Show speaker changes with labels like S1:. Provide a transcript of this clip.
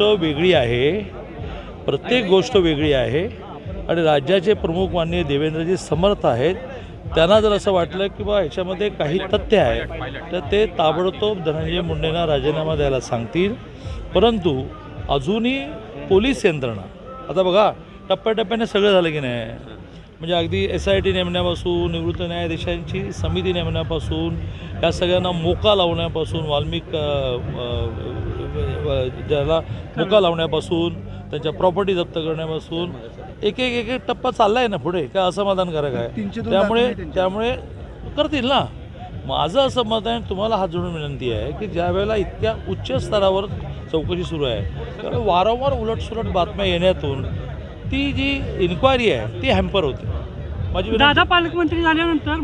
S1: वेगळी आहे. प्रत्येक गोष्ट वेगळी आहे. आणि राज्याचे प्रमुख माननीय देवेंद्रजी समर्थ आहेत. त्यांना जर असं वाटलं की बा ह्याच्यामध्ये काही तथ्य आहे तर ते ताबडतोब धनंजय मुंडेंना राजीनामा द्यायला सांगतील. परंतु अजूनही पोलीस यंत्रणा आता बघा टप्प्याटप्प्याने सगळं झालं की नाही? म्हणजे अगदी एस आय टी नेमण्यापासून निवृत्त न्यायाधीशांची समिती नेमण्यापासून या सगळ्यांना मोका लावण्यापासून वाल्मिक ज्याला मोका लावण्यापासून त्यांच्या प्रॉपर्टी जप्त करण्यापासून एक एक एक एक टप्पा चालला आहे ना पुढे काय असमाधानकारक आहे? त्यामुळे. त्यामुळे करतील ना. माझं असं मत आहे तुम्हाला हात जोडून विनंती आहे की ज्या वेळेला इतक्या उच्च स्तरावर चौकशी सुरू आहे तर वारंवार उलटसुलट बातम्या येण्यातून ती जी इन्क्वायरी आहे ती हॅम्पर होते. माझी
S2: दादा पालकमंत्री झाल्यानंतर